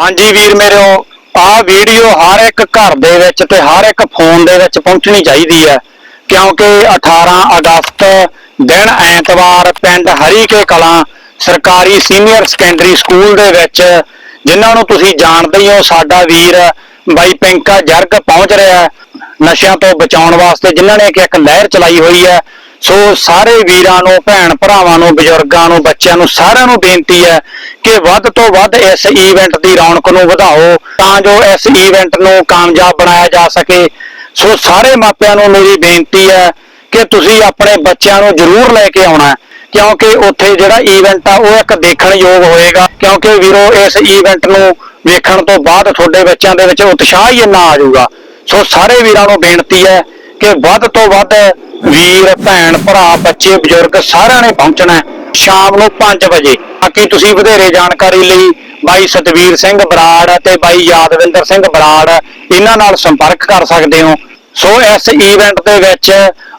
ਹਾਂਜੀ ਵੀਰ ਮੇਰਿਓ ਆਹ ਵੀਡੀਓ ਹਰ ਇੱਕ ਘਰ ਦੇ ਵਿੱਚ ਤੇ ਹਰ ਇੱਕ ਫੋਨ ਦੇ ਵਿੱਚ ਪਹੁੰਚਣੀ ਚਾਹੀਦੀ ਹੈ। ਕਿਉਂਕਿ 18 ਅਗਸਤ ਦਿਨ ਐਤਵਾਰ ਪਿੰਡ ਹਰੀਕੇ ਕਲਾਂ ਸਰਕਾਰੀ ਸੀਨੀਅਰ ਸੈਕੰਡਰੀ ਸਕੂਲ ਦੇ ਵਿੱਚ, ਜਿਨ੍ਹਾਂ ਨੂੰ ਤੁਸੀਂ ਜਾਣਦੇ ਹੀ ਹੋ, ਸਾਡਾ ਵੀਰ ਬਾਈ ਪਿੰਕਾ ਜਰਗ ਪਹੁੰਚ ਰਿਹਾ ਨਸ਼ਿਆਂ ਤੋਂ ਬਚਾਉਣ ਵਾਸਤੇ, ਜਿਨ੍ਹਾਂ ਨੇ ਕਿ ਇੱਕ ਲਹਿਰ ਚਲਾਈ ਹੋਈ ਹੈ। ਸੋ ਸਾਰੇ ਵੀਰਾਂ ਨੂੰ, ਭੈਣ ਭਰਾਵਾਂ ਨੂੰ, ਬਜ਼ੁਰਗਾਂ ਨੂੰ, ਬੱਚਿਆਂ ਨੂੰ ਸਾਰਿਆਂ ਨੂੰ ਬੇਨਤੀ ਹੈ ਕਿ ਵੱਧ ਤੋਂ ਵੱਧ ਇਸ ਈਵੈਂਟ ਦੀ ਰੌਣਕ ਨੂੰ ਵਧਾਓ ਤਾਂ ਜੋ ਇਸ ਈਵੈਂਟ ਨੂੰ ਕਾਮਯਾਬ ਬਣਾਇਆ ਜਾ ਸਕੇ। ਸੋ ਸਾਰੇ ਮਾਪਿਆਂ ਨੂੰ ਮੇਰੀ ਬੇਨਤੀ ਹੈ ਕਿ ਤੁਸੀਂ ਆਪਣੇ ਬੱਚਿਆਂ ਨੂੰ ਜ਼ਰੂਰ ਲੈ ਕੇ ਆਉਣਾ ਕਿਉਂਕਿ ਉੱਥੇ ਜਿਹੜਾ ਈਵੈਂਟ ਆ, ਉਹ ਇੱਕ ਦੇਖਣ ਯੋਗ ਹੋਏਗਾ। ਕਿਉਂਕਿ ਵੀਰੋ, ਇਸ ਈਵੈਂਟ ਨੂੰ ਵੇਖਣ ਤੋਂ ਬਾਅਦ ਤੁਹਾਡੇ ਬੱਚਿਆਂ ਦੇ ਵਿੱਚ ਉਤਸ਼ਾਹ ਹੀ ਇੰਨਾ ਆ ਜਾਊਗਾ। ਸੋ ਸਾਰੇ ਵੀਰਾਂ ਨੂੰ ਬੇਨਤੀ ਹੈ ਕਿ ਵੱਧ ਤੋਂ ਵੱਧ ਵੀਰ, ਭੈਣ, ਭਰਾ, ਬੱਚੇ, ਬਜ਼ੁਰਗ ਸਾਰਿਆਂ ਨੇ ਪਹੁੰਚਣਾ ਸ਼ਾਮ ਨੂੰ 5 ਵਜੇ। ਬਾਕੀ ਤੁਸੀਂ ਵਧੇਰੇ ਜਾਣਕਾਰੀ ਲਈ ਬਾਈ ਸਤਵੀਰ ਸਿੰਘ ਬਰਾੜ ਅਤੇ ਬਾਈ ਯਾਦਵਿੰਦਰ ਸਿੰਘ ਬਰਾੜ ਇਹਨਾਂ ਨਾਲ ਸੰਪਰਕ ਕਰ ਸਕਦੇ ਹੋ। ਸੋ ਇਸ ਈਵੈਂਟ ਦੇ ਵਿੱਚ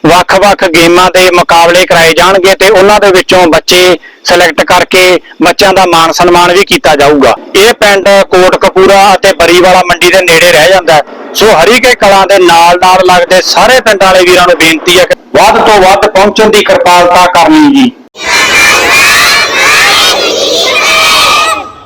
ਵੱਖ-ਵੱਖ ਗੇਮਾਂ ਦੇ ਮੁਕਾਬਲੇ ਕਰਾਏ ਜਾਣਗੇ ਤੇ ਉਹਨਾਂ ਦੇ ਵਿੱਚੋਂ ਬੱਚੇ ਸਿਲੈਕਟ ਕਰਕੇ ਬੱਚਿਆਂ ਦਾ ਮਾਣ ਸਨਮਾਨ ਵੀ ਕੀਤਾ ਜਾਊਗਾ। ਇਹ ਪਿੰਡ ਕੋਟਕਪੂਰਾ ਅਤੇ ਬਰੀਵਾਲਾ ਮੰਡੀ ਦੇ ਨੇੜੇ ਰਹਿ ਜਾਂਦਾ ਹੈ। ਸੋ ਹਰੀਕੇ ਕਲਾਂ ਦੇ ਨਾਲ-ਨਾਲ ਲੱਗਦੇ ਸਾਰੇ ਪਿੰਡ ਵਾਲੇ ਵੀਰਾਂ ਨੂੰ ਬੇਨਤੀ ਹੈ ਕਿ ਵੱਧ ਤੋਂ ਵੱਧ ਪਹੁੰਚਣ ਦੀ ਕਿਰਪਾਲਤਾ ਕਰਨੀ ਜੀ।